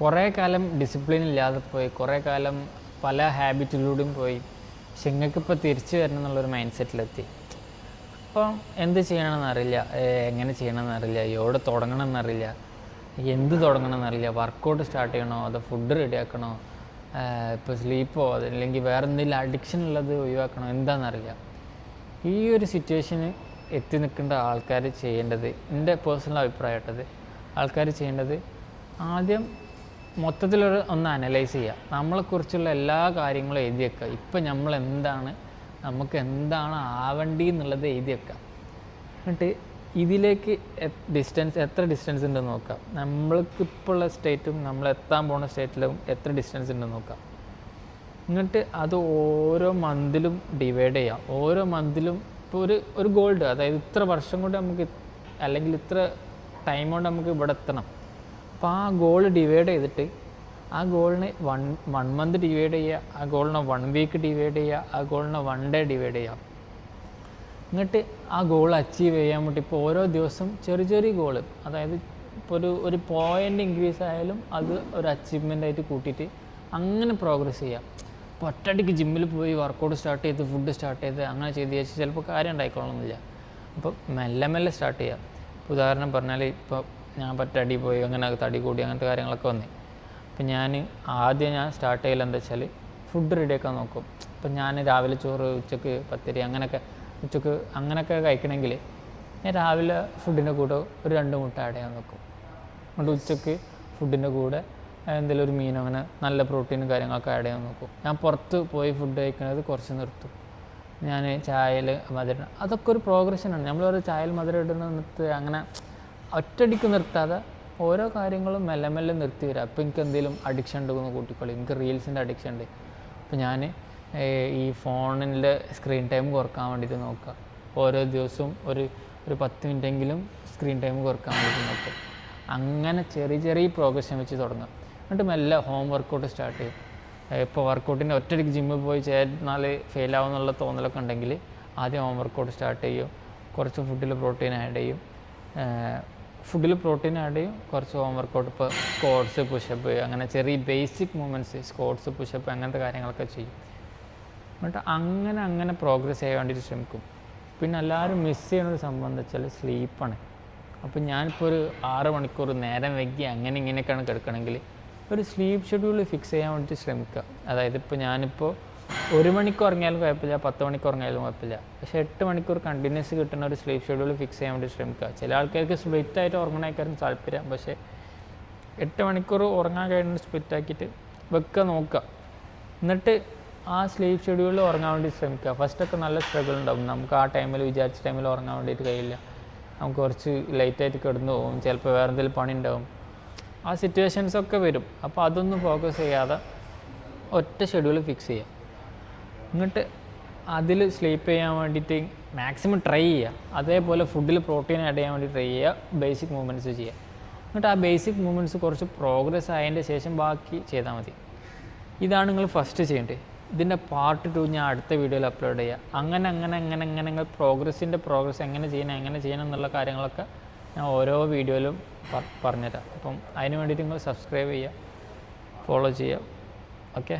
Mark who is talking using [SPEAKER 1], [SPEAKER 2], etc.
[SPEAKER 1] കുറേ കാലം ഡിസിപ്ലിൻ ഇല്ലാതെ പോയി കുറേ കാലം പല ഹാബിറ്റിലൂടെയും പോയി. പക്ഷെ തിരിച്ചു വരണം എന്നുള്ളൊരു മൈൻഡ് സെറ്റിലെത്തി അപ്പം എന്ത് ചെയ്യണമെന്ന് അറിയില്ല എങ്ങനെ ചെയ്യണമെന്ന് അറിയില്ല എവിടെ തുടങ്ങണം എന്നറിയില്ല എന്ത് തുടങ്ങണം എന്നറിയില്ല വർക്കൗട്ട് സ്റ്റാർട്ട് ചെയ്യണോ? അതോ ഫുഡ് റെഡിയാക്കണോ ഇപ്പോൾ സ്ലീപ്പോ അതല്ലെങ്കിൽ വേറെ എന്തെങ്കിലും അഡിക്ഷൻ ഉള്ളത് ഒഴിവാക്കണോ? എന്താണെന്നറിയില്ല ഈ ഒരു സിറ്റുവേഷന് എത്തി നിൽക്കേണ്ട ആൾക്കാർ ചെയ്യേണ്ടത് എന്റെ പേഴ്സണൽ അഭിപ്രായമായിട്ടത് ആൾക്കാർ ചെയ്യേണ്ടത് ആദ്യം മൊത്തത്തിലൊരു ഒന്ന് അനലൈസ് ചെയ്യുക നമ്മളെക്കുറിച്ചുള്ള എല്ലാ കാര്യങ്ങളും എഴുതി വെക്കുക. ഇപ്പം നമ്മൾ എന്താണ് നമുക്ക് എന്താണ് ആവണ്ടി എന്നുള്ളത് എഴുതി വെക്കുക. എന്നിട്ട് ഇതിലേക്ക് ഡിസ്റ്റൻസ് എത്ര ഡിസ്റ്റൻസ് ഉണ്ടെന്ന് നോക്കാം നമ്മൾക്ക് ഇപ്പോൾ ഉള്ള സ്റ്റേറ്റും നമ്മൾ എത്താൻ പോകുന്ന സ്റ്റേറ്റിലും എത്ര ഡിസ്റ്റൻസ് ഉണ്ടെന്ന് നോക്കാം എന്നിട്ട് അത് ഓരോ മന്തിലും ഡിവൈഡ് ചെയ്യാം. ഓരോ മന്തിലും ഇപ്പോൾ ഒരു ഒരു ഗോൾഡ് അതായത് ഇത്ര വർഷം കൊണ്ട് നമുക്ക് അല്ലെങ്കിൽ ഇത്ര ടൈം കൊണ്ട് നമുക്ക് ഇവിടെ എത്തണം. അപ്പോൾ ആ ഗോൾ ഡിവൈഡ് ചെയ്തിട്ട് ആ ഗോളിനെ വൺ വൺ മന്ത് ഡിവൈഡ് ചെയ്യുക ആ ഗോളിനെ വൺ വീക്ക് ഡിവൈഡ് ചെയ്യുക ആ ഗോളിനെ വൺ ഡേ ഡിവൈഡ് ചെയ്യാം എന്നിട്ട് ആ ഗോൾ അച്ചീവ് ചെയ്യാൻ വേണ്ടി ഇപ്പോൾ ഓരോ ദിവസം ചെറിയ ചെറിയ ഗോൾ അതായത് ഇപ്പോൾ ഒരു ഒരു പോയിന്റ് ഇൻക്രീസ് ആയാലും അത് ഒരു അച്ചീവ്മെന്റ് ആയിട്ട് കൂട്ടിയിട്ട് അങ്ങനെ പ്രോഗ്രസ് ചെയ്യാം. ഇപ്പോൾ ഒറ്റയടിക്ക് ജിമ്മിൽ പോയി വർക്കൗട്ട് സ്റ്റാർട്ട് ചെയ്ത് ഫുഡ് സ്റ്റാർട്ട് ചെയ്ത് അങ്ങനെ ചെയ്ത് വെച്ച് ചിലപ്പോൾ കാര്യം ഉണ്ടായിക്കൊള്ളണമെന്നില്ല. അപ്പോൾ മെല്ലെ മെല്ലെ സ്റ്റാർട്ട് ചെയ്യാം. ഉദാഹരണം പറഞ്ഞാൽ ഇപ്പോൾ ഞാൻ പറ്റ അടി പോയി അങ്ങനെ തടി കൂടി അങ്ങനത്തെ കാര്യങ്ങളൊക്കെ വന്നു. അപ്പം ഞാൻ ആദ്യം ഞാൻ സ്റ്റാർട്ട് ചെയ്യൽ എന്താ വെച്ചാൽ ഫുഡ് റെഡിയാക്കാൻ നോക്കും. അപ്പം ഞാൻ രാവിലെ ചോറ് ഉച്ചയ്ക്ക് പത്തിരി അങ്ങനെയൊക്കെ ഉച്ചയ്ക്ക് അങ്ങനെയൊക്കെ കഴിക്കണമെങ്കിൽ ഞാൻ രാവിലെ ഫുഡിന്റെ കൂടെ ഒരു രണ്ട് മുട്ട ആഡ് ചെയ്യാൻ നോക്കും. അതുകൊണ്ട് ഉച്ചയ്ക്ക് ഫുഡിന്റെ കൂടെ എന്തെങ്കിലും ഒരു മീനോ അങ്ങനെ നല്ല പ്രോട്ടീനും കാര്യങ്ങളൊക്കെ ആഡ് ചെയ്യാൻ നോക്കും. ഞാൻ പുറത്ത് പോയി ഫുഡ് കഴിക്കുന്നത് കുറച്ച് നിർത്തും. ഞാൻ ചായയിൽ മധുരം അതൊക്കെ ഒരു പ്രോഗ്രഷനാണ് നമ്മൾ ഒരു ചായയിൽ മധുരം ഇടുന്നത് അങ്ങനെ ഒറ്റയടിക്ക് നിർത്താതെ ഓരോ കാര്യങ്ങളും മെല്ലെ മെല്ലെ നിർത്തി വരിക അപ്പോൾ എനിക്ക് എന്തെങ്കിലും അഡിക്ഷൻ ഉണ്ടെന്ന് കൂട്ടിക്കോളി. എനിക്ക് റീൽസിന്റെ അഡിക്ഷൻ ഉണ്ട്. അപ്പോൾ ഞാൻ ഈ ഫോണിന്റെ സ്ക്രീൻ ടൈം കുറയ്ക്കാൻ വേണ്ടിയിട്ട് നോക്കുക. ഓരോ ദിവസവും ഒരു ഒരു പത്ത് മിനിറ്റെങ്കിലും സ്ക്രീൻ ടൈം കുറയ്ക്കാൻ വേണ്ടിയിട്ട് നോക്കുക. അങ്ങനെ ചെറിയ ചെറിയ പ്രോഗ്രഷൻ വെച്ച് തുടങ്ങാം എന്നിട്ട് മെല്ലെ ഹോം വർക്കൗട്ട് സ്റ്റാർട്ട് ചെയ്യും ഇപ്പോൾ വർക്കൗട്ടിന്റെ ഒറ്റയടിക്ക് ജിമ്മിൽ പോയി ചേർന്നാൽ ഫെയിൽ എന്നുള്ള തോന്നലൊക്കെ ഉണ്ടെങ്കിൽ ആദ്യം ഹോം വർക്കൗട്ട് സ്റ്റാർട്ട് ചെയ്യും കുറച്ച് ഫുഡിൽ പ്രോട്ടീൻ ആഡ് ചെയ്യും. ഫുഡിൽ പ്രോട്ടീൻ ആഡ് ചെയ്യും കുറച്ച് ഹോം വർക്കൗട്ട് ഇപ്പോൾ സ്കോട്ട്സ് പുഷപ്പ് അങ്ങനെ ചെറിയ ബേസിക് മൂവ്മെന്റ്സ് സ്കോട്ട്സ് പുഷപ്പ് അങ്ങനത്തെ കാര്യങ്ങളൊക്കെ ചെയ്യും. എന്നിട്ട് അങ്ങനെ അങ്ങനെ പ്രോഗ്രസ് ചെയ്യാൻ വേണ്ടിയിട്ട് ശ്രമിക്കും. പിന്നെ എല്ലാവരും മിസ് ചെയ്യുന്ന ഒരു സംഭവം വെച്ചാൽ സ്ലീപ്പാണ് അപ്പോൾ ഞാനിപ്പോൾ ഒരു ആറ് മണിക്കൂർ നേരം വൈകി അങ്ങനെ ഇങ്ങനെയൊക്കെയാണ് കിടക്കണമെങ്കിൽ ഒരു സ്ലീപ്പ് ഷെഡ്യൂൾ ഫിക്സ് ചെയ്യാൻ വേണ്ടിയിട്ട് ശ്രമിക്കുക. അതായത് ഇപ്പോൾ ഞാനിപ്പോൾ ഒരു മണിക്കൂർ ഉറങ്ങിയാലും കുഴപ്പമില്ല പത്ത് മണിക്കൂർ ഉറങ്ങിയാലും കുഴപ്പമില്ല. പക്ഷെ എട്ട് മണിക്കൂർ കണ്ടിന്യൂസ് കിട്ടുന്ന ഒരു സ്ലീപ്പ് ഷെഡ്യൂൾ ഫിക്സ് ചെയ്യാൻ വേണ്ടി ശ്രമിക്കുക. ചില ആൾക്കാർക്ക് സ്പ്ലിറ്റ് ആയിട്ട് ഉറങ്ങണേക്കാരും താല്പര്യം. പക്ഷേ എട്ട് മണിക്കൂർ ഉറങ്ങാൻ കഴിയുന്ന സ്പ്ലിറ്റ് ആക്കിയിട്ട് വെക്കുക നോക്കുക. എന്നിട്ട് ആ സ്ലീപ്പ് ഷെഡ്യൂളിൽ ഉറങ്ങാൻ വേണ്ടി ശ്രമിക്കുക. ഫസ്റ്റൊക്കെ നല്ല സ്ട്രഗിൾ ഉണ്ടാവും. നമുക്ക് ആ ടൈമിൽ വിചാരിച്ച ടൈമിൽ ഉറങ്ങാൻ വേണ്ടിയിട്ട് കഴിയില്ല. നമുക്ക് കുറച്ച് ലേറ്റായിട്ട് കിടന്നു പോകും ചിലപ്പോൾ വേറെ എന്തെങ്കിലും പണി ഉണ്ടാവും. ആ സിറ്റുവേഷൻസ് ഒക്കെ വരും. അപ്പോൾ അതൊന്നും ഫോക്കസ് ചെയ്യാതെ ഒറ്റ ഷെഡ്യൂൾ ഫിക്സ് ചെയ്യുക. എന്നിട്ട് അതിൽ സ്ലീപ്പ് ചെയ്യാൻ വേണ്ടിയിട്ട് മാക്സിമം ട്രൈ ചെയ്യുക. അതേപോലെ ഫുഡിൽ പ്രോട്ടീൻ ആഡ് ചെയ്യാൻ വേണ്ടി ട്രൈ ചെയ്യുക. ബേസിക് മൂവ്മെന്റ്സ് ചെയ്യുക. എന്നിട്ട് ആ ബേസിക് മൂവ്മെന്റ്സ് കുറച്ച് പ്രോഗ്രസ് ആയതിന്റെ ശേഷം ബാക്കി ചെയ്താൽ മതി. ഇതാണ് നിങ്ങൾ ഫസ്റ്റ് ചെയ്യേണ്ടത്. ഇതിന്റെ പാർട്ട് ടു ഞാൻ അടുത്ത വീഡിയോയിൽ അപ്ലോഡ് ചെയ്യുക അങ്ങനെ അങ്ങനെ അങ്ങനെ അങ്ങനെ നിങ്ങൾ പ്രോഗ്രസ്സിന്റെ പ്രോഗ്രസ് എങ്ങനെ ചെയ്യണം എങ്ങനെ ചെയ്യണം എന്നുള്ള കാര്യങ്ങളൊക്കെ ഞാൻ ഓരോ വീഡിയോയിലും പറഞ്ഞുതരാം. അപ്പം അതിന് വേണ്ടിയിട്ട് നിങ്ങൾ സബ്സ്ക്രൈബ് ചെയ്യുക ഫോളോ ചെയ്യുക. ഓക്കെ